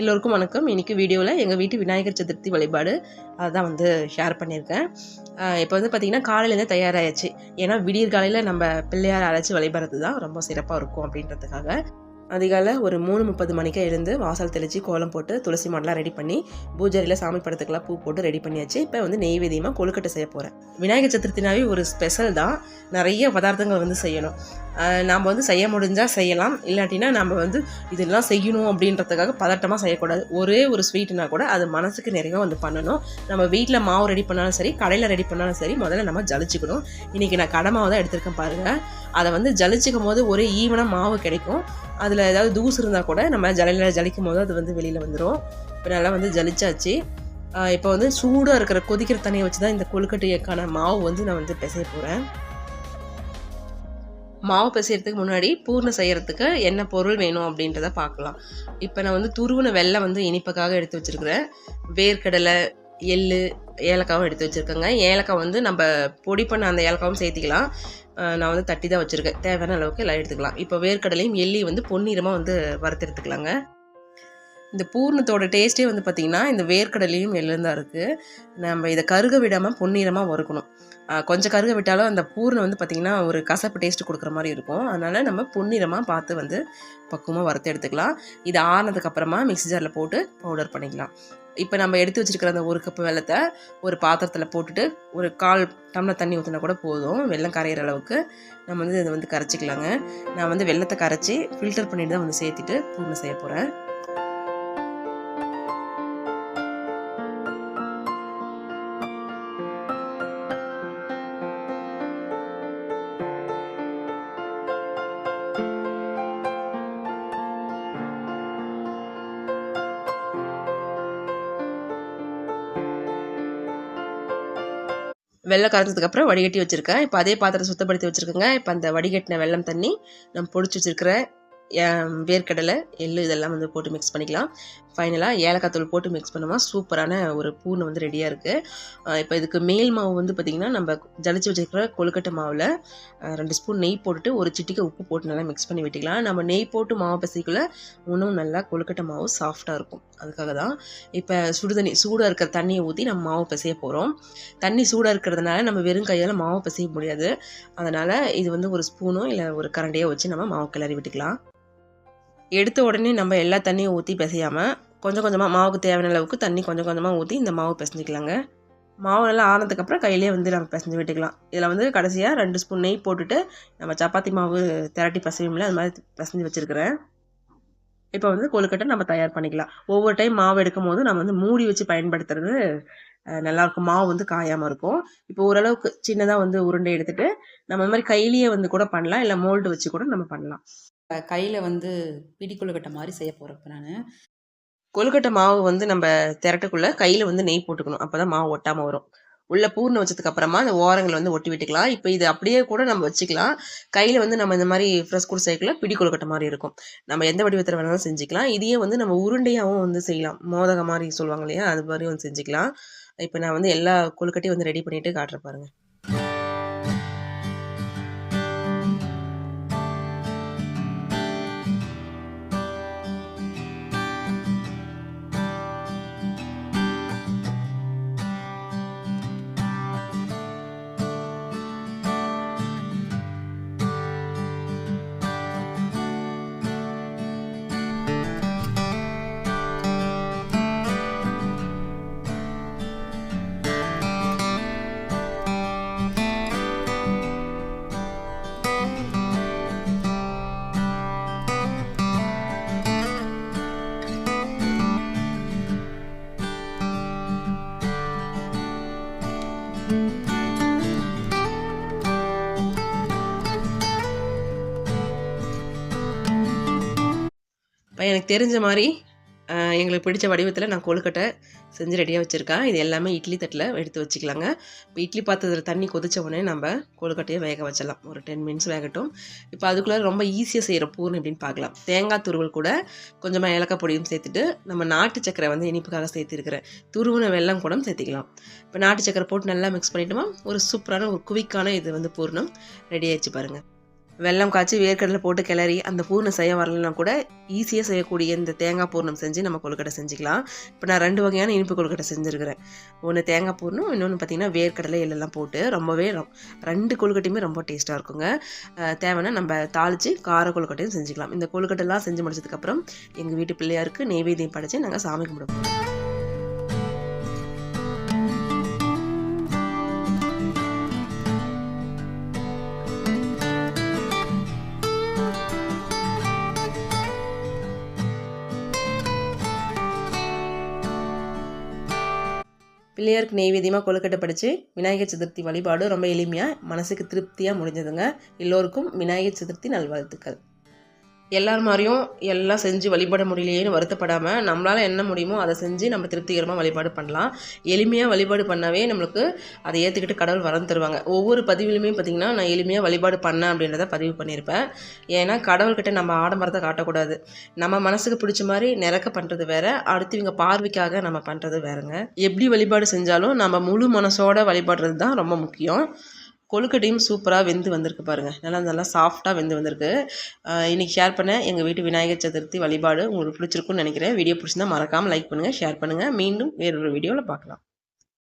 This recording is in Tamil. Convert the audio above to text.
எல்லோருக்கும் வணக்கம். இன்றைக்கி வீடியோவில் எங்கள் வீட்டு விநாயகர் சதுர்த்தி வழிபாடு அதுதான் வந்து ஷேர் பண்ணியிருக்கேன். இப்போ வந்து பார்த்திங்கன்னா காலையிலேருந்து தயாராகிடுச்சு ஏன்னா விடியற் காலையில் நம்ம பிள்ளையார் அழைச்சி வழிபடுறது தான் ரொம்ப சிறப்பாக இருக்கும் அப்படின்றதுக்காக. அதிகாலை ஒரு மூணு முப்பது மணிக்கு எழுந்து வாசல் தெளித்து கோலம் போட்டு துளசி மாடலாம் ரெடி பண்ணி பூஜையில் சாமி படத்துக்கெல்லாம் பூ போட்டு ரெடி பண்ணியாச்சு. இப்போ வந்து நெய்வேதியமாக கொழுக்கட்டை செய்ய போகிறேன் விநாயகர் சதுர்த்தினாவே ஒரு ஸ்பெஷல் தான். நிறைய பதார்த்தங்கள் வந்து செய்யணும். நாம் வந்து செய்ய முடிஞ்சால் செய்யலாம். இல்லாட்டினா நம்ம வந்து இதெல்லாம் செய்யணும் அப்படின்றதுக்காக பதட்டமாக செய்யக்கூடாது. ஒரே ஒரு ஸ்வீட்னா கூட அது மனசுக்கு நிறைவாக வந்து பண்ணணும். நம்ம வீட்டில் மாவு ரெடி பண்ணாலும் சரி கடையில் ரெடி பண்ணாலும் சரி முதல்ல நம்ம ஜலிச்சுக்கணும். இன்றைக்கி நான் கடை மாவு தான் எடுத்திருக்கேன் பாருங்கள் அதை வந்து ஜலிச்சிக்கும் போது ஒரே ஈவனாக மாவு கிடைக்கும். அதில் ஏதாவது தூசு இருந்தால் கூட நம்ம ஜலையில் ஜலிக்கும் போது அது வந்து வெளியில் வந்துடும் இப்போ நல்லா வந்து ஜலிச்சாச்சு. இப்போ வந்து சூடாக இருக்கிற கொதிக்கிற தண்ணியை வச்சு தான் இந்த கொழுக்கட்டைக்கான மாவு வந்து நான் வந்து பிசைய போகிறேன் மாவு பிசைகிறதுக்கு முன்னாடி பூர்ணம் செய்கிறதுக்கு என்ன பொருள் வேணும் அப்படின்றத பார்க்கலாம். இப்போ நான் வந்து துருவின வெள்ளம் வந்து இனிப்புக்காக எடுத்து வச்சுருக்கிறேன். வேர்க்கடலை எள்ளு ஏலக்காவும் எடுத்து வச்சுருக்கேங்க. ஏலக்காய் வந்து நம்ம பொடி பண்ண அந்த ஏலக்காவும் சேர்த்திக்கலாம். நான் வந்து தட்டி தான் வச்சுருக்கேன். தேவையான அளவுக்கு எல்லாம் எடுத்துக்கலாம். இப்போ வேர்க்கடலையும் எள்ளியும் வந்து பொன்னிறமாக வந்து வறுத்தெடுத்துக்கலாங்க இந்த பூர்ணத்தோட டேஸ்ட்டே வந்து பார்த்திங்கன்னா இந்த வேர்க்கடலையும் எள்ளும் தான் இருக்குது நம்ம இதை கருக விடாமல் பொன்னிறமாக வறுக்கணும். கொஞ்சம் கருக விட்டாலும் அந்த பூர்ணம் வந்து பார்த்திங்கன்னா ஒரு கசப்பு டேஸ்ட்டு கொடுக்குற மாதிரி இருக்கும். அதனால் நம்ம பொன்னிறமாக பார்த்து வந்து பக்குவமாக வறுத்து எடுத்துக்கலாம். இது ஆனதுக்கப்புறமா மிக்ஸி ஜாரில் போட்டு பவுடர் பண்ணிக்கலாம். இப்போ நம்ம எடுத்து வச்சுருக்கிற அந்த ஒரு கப்பு வெள்ளத்தை ஒரு பாத்திரத்தில் போட்டுட்டு ஒரு கால் டம்ளர் தண்ணி ஊற்றினா கூட போதும். வெள்ளம் கரையிற அளவுக்கு நம்ம வந்து இதை வந்து கரைச்சிக்கலாங்க. நான் வந்து வெள்ளத்தை கரைச்சி ஃபில்டர் பண்ணிட்டு தான் வந்து சேர்த்துட்டு பூர்ணம் செய்ய போகிறேன் வெள்ளம் கரைஞ்சதுக்கப்புறம் வடிகட்டி வச்சுருக்கேன். இப்போ அதே பாத்திரத்தை சுத்தப்படுத்தி வச்சுருக்கேங்க. இப்போ அந்த வடிகட்டின வெள்ளம் தண்ணி நம்ம பொடிச்சு வச்சுருக்கிற வேர்க்கடலை எள்ளு இதெல்லாம் வந்து போட்டு மிக்ஸ் பண்ணிக்கலாம். ஃபைனலாக ஏலக்காய் தூள் போட்டு மிக்ஸ் பண்ணுவோம் சூப்பரான ஒரு பூனை வந்து ரெடியாக இருக்குது இப்போ இதுக்கு மேல் மாவு வந்து பார்த்திங்கன்னா நம்ம ஜலிச்சு வச்சுருக்கிற கொழுக்கட்டை மாவில் ரெண்டு ஸ்பூன் நெய் போட்டுட்டு ஒரு சிட்டிக்கு உப்பு போட்டு நல்லா மிக்ஸ் பண்ணி விட்டுக்கலாம். நம்ம நெய் போட்டு மாவு பசிக்குள்ள இன்னும் நல்லா கொழுக்கட்டை மாவு சாஃப்டாக இருக்கும். அதுக்காக தான் இப்போ சுடுதண்ணி சூடாக இருக்கிற தண்ணியை ஊற்றி நம்ம மாவு பிசைய போகிறோம் தண்ணி சூடாக இருக்கிறதுனால நம்ம வெறும் கையால் மாவு பிசைய முடியாது. அதனால் இது வந்து ஒரு ஸ்பூனோ இல்லை ஒரு கரண்டையோ வச்சு நம்ம மாவு கிளறி விட்டுக்கலாம். எடுத்த உடனே நம்ம எல்லா தண்ணியும் ஊற்றி பிசையாமல் கொஞ்சம் கொஞ்சமாக மாவுக்கு தேவையான அளவுக்கு தண்ணி கொஞ்சம் கொஞ்சமாக ஊற்றி இந்த மாவு பிசைஞ்சிக்கலாங்க. மாவு நல்லா ஆனதுக்கப்புறம் கையிலே வந்து நம்ம பிசைஞ்சு விட்டுக்கலாம். இதில் வந்து கடைசியாக ரெண்டு ஸ்பூன் நெய் போட்டுட்டு நம்ம சப்பாத்தி மாவு திரட்டி பிசையும்ல அது மாதிரி பிசைஞ்சு வச்சுருக்கிறேன். இப்போ வந்து கொழுக்கட்டை நம்ம தயார் பண்ணிக்கலாம். ஒவ்வொரு டைம் மாவு எடுக்கும் போது நம்ம வந்து மூடி வச்சு பயன்படுத்துறது நல்லாயிருக்கும். மாவு வந்து காயாமல் இருக்கும். இப்போ ஓரளவுக்கு சின்னதாக வந்து உருண்டை எடுத்துகிட்டு நம்ம மாதிரி கையிலேயே வந்து கூட பண்ணலாம் இல்லை மோல்டு வச்சு கூட நம்ம பண்ணலாம். கையில் வந்து பிடி கொழுக்கட்டை மாதிரி செய்ய போகிறப்ப நான். கொழுக்கட்டை மாவு வந்து நம்ம திரட்டக்குள்ளே கையில் வந்து நெய் போட்டுக்கணும். அப்போ தான் மாவு ஒட்டாமல் வரும். உள்ள பூர்ணம் வச்சதுக்கு அப்புறமா அந்த ஓரங்களை வந்து ஒட்டி விட்டுக்கலாம். இப்போ இது அப்படியே கூட நம்ம வச்சுக்கலாம். கையில் வந்து நம்ம இந்த மாதிரி ஃப்ரெஷ் கூட சேர்க்கலாம் பிடி கொழுக்கட்டை மாதிரி இருக்கும். நம்ம எந்த வடிவத்தில் வேணாலும் செஞ்சுக்கலாம். இதையே வந்து நம்ம உருண்டையாகவும் வந்து செய்யலாம். மோதக மாதிரி சொல்லுவாங்க இல்லையா? அது மாதிரி வந்து செஞ்சுக்கலாம். இப்போ நான் வந்து எல்லா கொழுக்கட்டையும் வந்து ரெடி பண்ணிட்டு காட்டுறேன் பாருங்கள் எனக்கு தெரிஞ்ச மாதிரி எங்களுக்கு பிடிச்ச வடிவத்தில் நான் கொழுக்கட்டை செஞ்சு ரெடியாக வச்சுருக்கேன். இது எல்லாமே இட்லி தட்டில் எடுத்து வச்சுக்கலாங்க. இப்போ இட்லி பாத்திரத்தில் தண்ணி கொதிச்ச உடனே நம்ம கொழுக்கட்டையை வேக வச்சிடலாம். ஒரு டென் மினிட்ஸ் வேகட்டும். இப்போ அதுக்குள்ளே ரொம்ப ஈஸியாக செய்கிற பூர்ணம் எப்படின்னு பார்க்கலாம் தேங்காய் துருவல் கூட கொஞ்சமாக ஏலக்காய் பொடியும் சேர்த்துட்டு நம்ம நாட்டு சக்கரை வந்து இனிப்புக்காக சேர்த்துருக்கிறேன் துருவன வெள்ளம் கூட சேர்த்திக்கலாம். இப்போ நாட்டு சக்கரை போட்டு நல்லா மிக்ஸ் பண்ணிட்டோமா? ஒரு சூப்பரான ஒரு குவிக்கான இது வந்து பூர்ணம் ரெடி ஆயிடுச்சு பாருங்கள் வெல்லம் காய்ச்சி வேர்க்கடலை போட்டு கிளறி அந்த பூர்ணம் செய்ய வரலனா கூட ஈஸியாக செய்யக்கூடிய இந்த தேங்காய் பூர்ணம் செஞ்சு நம்ம கொழுக்கட்டை செஞ்சுக்கலாம். இப்போ நான் ரெண்டு வகையான இனிப்பு கொழுக்கட்டை செஞ்சுருக்கிறேன். ஒன்று தேங்காய் பூர்ணம் இன்னொன்று பார்த்தீங்கன்னா வேர்க்கடலை எல்லாம் போட்டு ரொம்பவே ரொ- ரெண்டு கொழுக்கட்டையுமே ரொம்ப டேஸ்ட்டாக இருக்குங்க. தேவைன்னா நம்ம தாளித்து கார கொழுக்கட்டையும் செஞ்சுக்கலாம். இந்த கொழுக்கட்டைலாம் செஞ்சு முடிச்சதுக்கப்புறம் எங்கள் வீட்டு பிள்ளையாருக்கு நெய்வேத்தியம் படைச்சு நாங்கள் சாமி கும்பிடுவோம். பிள்ளையாருக்கு நெய்வேதியமாக கொழுக்கட்டை படித்து விநாயகர் சதுர்த்தி வழிபாடு ரொம்ப எளிமையாக மனசுக்கு திருப்தியாக முடிஞ்சதுங்க. எல்லோருக்கும் விநாயகர் சதுர்த்தி நல்வாழ்த்துக்கள். எல்லார் மாதிரியும் எல்லாம் செஞ்சு வழிபட முடியலையேன்னு வருத்தப்படாமல் நம்மளால் என்ன முடியுமோ அதை செஞ்சு நம்ம திருப்திகரமாக வழிபாடு பண்ணலாம். எளிமையாக வழிபாடு பண்ணாவே நம்மளுக்கு அதை ஏற்றுக்கிட்டு கடவுள் வரம் தருவாங்க. ஒவ்வொரு பதிவிலுமே பார்த்திங்கன்னா நான் எளிமையாக வழிபாடு பண்ணேன் அப்படின்றத பதிவு பண்ணியிருப்பேன் ஏன்னா கடவுள்கிட்ட நம்ம ஆடம்பரத்தை காட்டக்கூடாது. நம்ம மனசுக்கு பிடிச்ச மாதிரி நிறக்க பண்ணுறது வேற அடுத்தவங்க பார்வைக்காக நம்ம பண்ணுறது வேறுங்க. எப்படி வழிபாடு செஞ்சாலும் நம்ம முழு மனசோட வழிபடுறது தான் ரொம்ப முக்கியம். கொழுக்கட்டையும் சூப்பராக வெந்து வந்திருக்கு பாருங்கள் நல்லா நல்லா சாஃப்டாக வெந்து வந்திருக்கு. இன்றைக்கி ஷேர் பண்ண எங்கள் வீட்டு விநாயகர் சதுர்த்தி வழிபாடு உங்களுக்கு பிடிச்சிருக்குன்னு நினைக்கிறேன். வீடியோ பிடிச்சிருந்தா மறக்காமல் லைக் பண்ணுங்கள் ஷேர் பண்ணுங்கள் மீண்டும் வேறொரு வீடியோவில் பார்க்கலாம்.